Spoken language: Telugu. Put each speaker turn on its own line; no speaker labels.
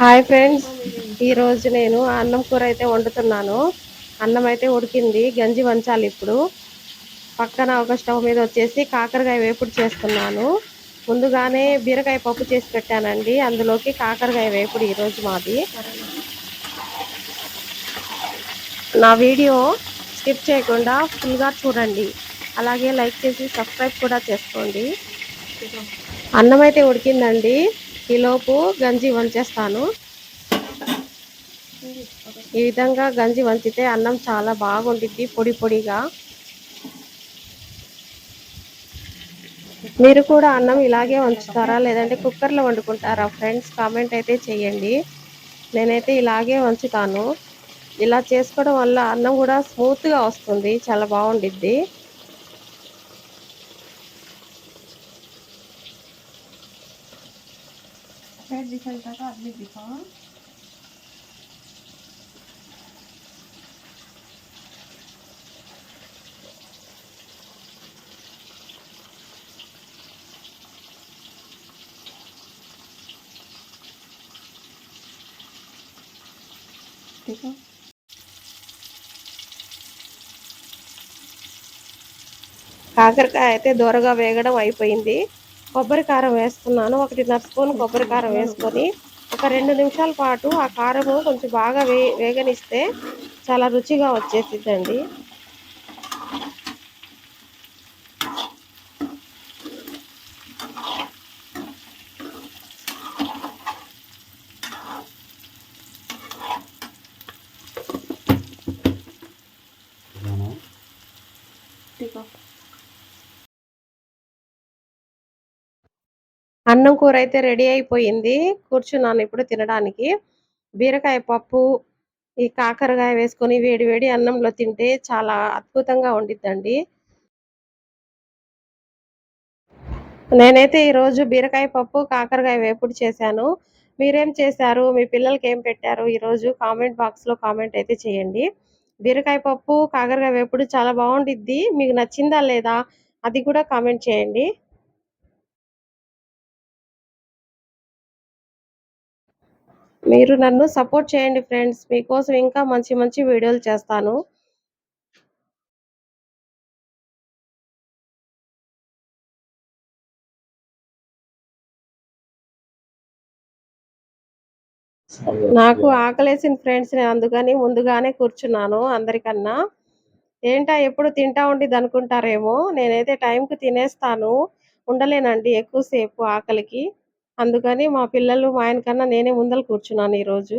Hi friends. ఈరోజు నేను అన్నం కూర అయితే వండుతున్నాను. అన్నం అయితే ఉడికింది. గంజి వంచాలి ఇప్పుడు. పక్కన ఒక స్టవ్ మీద వచ్చేసి కాకరకాయ వేపుడు చేస్తున్నాను. ముందుగానే బీరకాయ పప్పు చేసి పెట్టానండి. అందులోకి కాకరకాయ వేపుడు ఈరోజు మాది. నా వీడియో స్కిప్ చేయకుండా ఫుల్గా చూడండి. అలాగే లైక్ చేసి సబ్స్క్రైబ్ కూడా చేసుకోండి. అన్నం అయితే ఉడికిందండి. ఈలోపు గంజి వంచేస్తాను. ఈ విధంగా గంజి వంచితే అన్నం చాలా బాగుండిద్ది పొడి పొడిగా. మీరు కూడా అన్నం ఇలాగే వంచుతారా? లేదంటే కుక్కర్లో వండుకుంటారా ఫ్రెండ్స్? కామెంట్ అయితే చేయండి. నేనైతే ఇలాగే వంచుతాను. ఇలా చేసుకోవడం వల్ల అన్నం కూడా స్మూత్గా వస్తుంది. చాలా బాగుండిద్ది.
सफेद दिखलता का आदमी दिखाओ देखो
కాకరకాయ అయితే దూరగా వేగడం అయిపోయింది కొబ్బరి కారం వేస్తున్నాను. ఒకటిన్నర స్పూన్ కొబ్బరి కారం వేసుకొని ఒక రెండు నిమిషాల పాటు ఆ కారము కొంచెం బాగా వే వేగనిస్తే చాలా రుచిగా వచ్చేసిద్దండి
देखो
అన్నం కూర అయితే రెడీ అయిపోయింది. కూర్చున్నాను ఇప్పుడు తినడానికి. బీరకాయ పప్పు ఈ కాకరకాయ వేసుకొని వేడి వేడి అన్నంలో తింటే చాలా అద్భుతంగా ఉండిద్దండి. నేనైతే ఈరోజు బీరకాయ పప్పు కాకరకాయ వేపుడు చేశాను. మీరేం చేశారు? మీ పిల్లలకి ఏం పెట్టారు? ఈరోజు కామెంట్ బాక్స్లో కామెంట్ అయితే చేయండి. బీరకాయ పప్పు కాకరకాయ వేపుడు చాలా బాగుండిద్ది. మీకు నచ్చిందా లేదా అది కూడా కామెంట్ చేయండి. మీరు నన్ను సపోర్ట్ చేయండి ఫ్రెండ్స్. మీకోసం ఇంకా మంచి మంచి వీడియోలు చేస్తాను. నాకు ఆకలేసిన ఫ్రెండ్స్ అందుకని ముందుగానే కూర్చున్నాను అందరికన్నా. ఏంటా ఎప్పుడు తింటా ఉండేది అనుకుంటారేమో. నేనైతే టైంకి తినేస్తాను. ఉండలేనండి ఎక్కువసేపు ఆకలికి. అందుకని మా పిల్లలు మా ఆయన కన్నా నేనే ముందర కూర్చున్నాను ఈరోజు.